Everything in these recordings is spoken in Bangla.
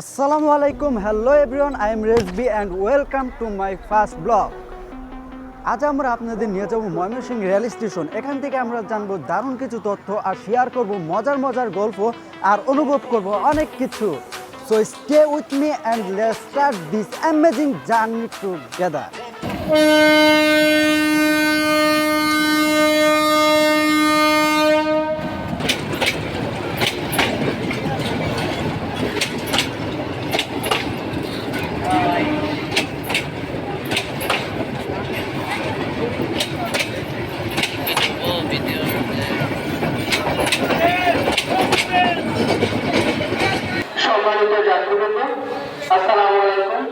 আসসালামু আলাইকুম hello everyone I am Rezbi and welcome to my first blog আজ আমরা আপনাদের নিয়ে যাব ময়মনসিংহ রেল স্টেশন। এখান থেকে আমরা জানব দারুণ কিছু তথ্য আর শেয়ার করব মজার মজার গল্প আর অনুভব করব অনেক কিছু। So stay with me and let start this amazing journey together আসসালামু আলাইকুম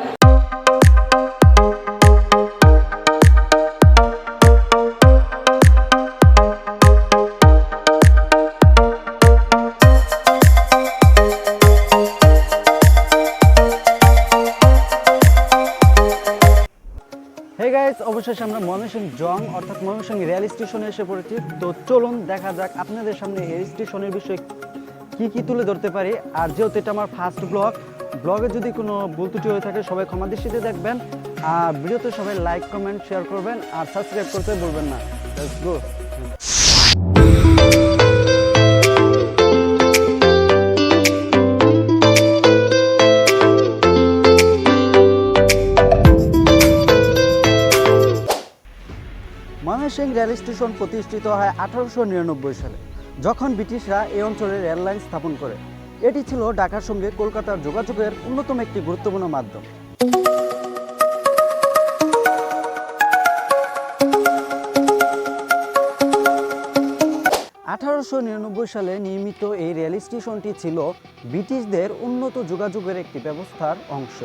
অবশেষে আমরা ময়মনসিংহ জং, অর্থাৎ ময়মনসিংহ রেল স্টেশনে এসে পড়েছি। তো চলুন দেখা যাক আপনাদের সামনে এই স্টেশনের বিষয়ে কি কি তুলে ধরতে পারি। আর যেহেতু এটা আমার ফার্স্ট ব্লগ ব্লগে যদি কোনো ভুল ত্রুটি হয়ে থাকে, সবাই ক্ষমা দৃষ্টিতে দেখবেন। আর ভিডিওতে সবাই লাইক কমেন্ট শেয়ার করবেন আর সাবস্ক্রাইব করতে ভুলবেন না। Go. রেল স্টেশন প্রতিষ্ঠিত হয় আঠারোশো নিরানব্বই সালে, যখন ব্রিটিশরা এই অঞ্চলে রেল লাইন স্থাপন করে। এটি ছিল ঢাকার সঙ্গে কলকাতার যোগাযোগের অন্যতম একটি গুরুত্বপূর্ণ মাধ্যম। আঠারোশো নিরানব্বই সালে নির্মিত এই রেল স্টেশনটি ছিল ব্রিটিশদের উন্নত যোগাযোগের একটি ব্যবস্থার অংশ।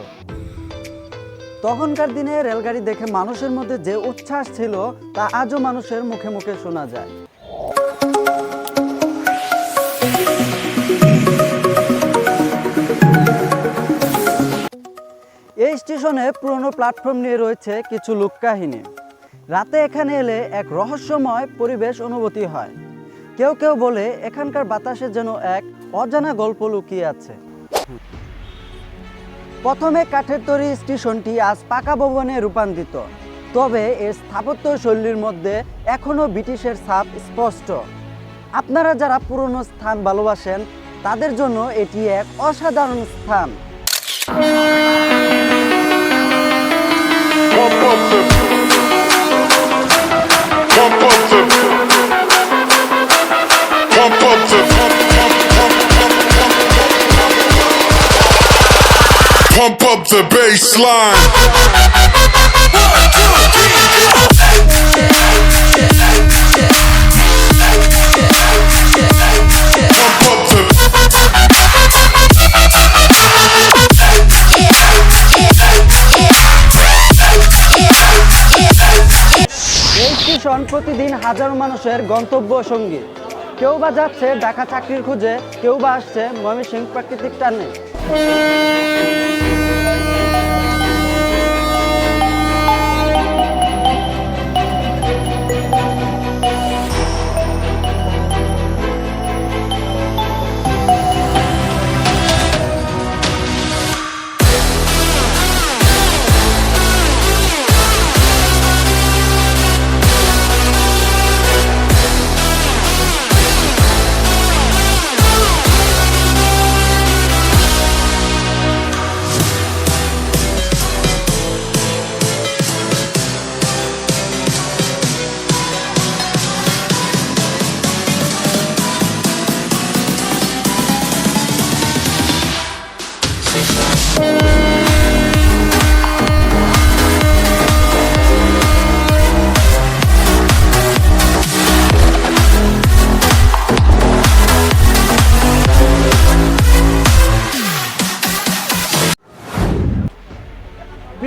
তখনকার দিনে রেলগাড়ি দেখে মানুষের মধ্যে যে উচ্ছ্বাস ছিল, তা আজও মানুষের মুখে মুখে শোনা যায়। স্টেশনে পুরনো প্ল্যাটফর্ম নিয়ে রয়েছে কিছু লোককাহিনী রাতে এখানে এলে এক রহস্যময় পরিবেশ অনুভূতি হয়। কেউ কেউ বলে এখানকার বাতাসে যেন এক অজানা গল্প লুকিয়ে আছে। প্রথমে কাঠের তৈরি স্টেশনটি আজ পাকা ভবনে রূপান্তরিত। তবে এর স্থাপত্য শৈলীর মধ্যে এখনও ব্রিটিশের ছাপ স্পষ্ট। আপনারা যারা পুরনো স্থান ভালোবাসেন, তাদের জন্য এটি এক অসাধারণ স্থান। Pump up the Pump up এই প্রতিদিন হাজারো মানুষের গন্তব্য সঙ্গী। কেউ বা যাচ্ছে ঢাকা চাকরির খুঁজে, কেউ বা আসছে ময়মনসিংহ প্রাকৃতিক টানে।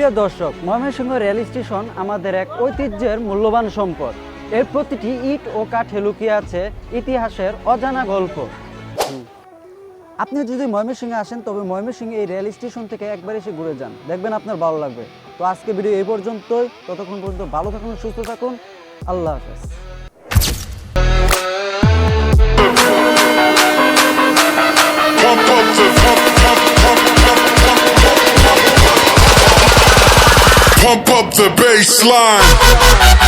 প্রিয় দর্শক, ময়মনসিংহ রেল স্টেশন আমাদের এক ঐতিহ্যের মূল্যবান সম্পদ। এর প্রতিটি ইট ও কাঠে লুকিয়ে আছে ইতিহাসের অজানা গল্প। আপনি যদি ময়মনসিংহে আসেন, তবে ময়মনসিংহে এই রেল স্টেশন থেকে একবার এসে ঘুরে যান। দেখবেন আপনার ভালো লাগবে। তো আজকে ভিডিও এই পর্যন্তই। ততক্ষণ পর্যন্ত ভালো থাকুন, সুস্থ থাকুন। আল্লাহ হাফেজ। Pump up baseline.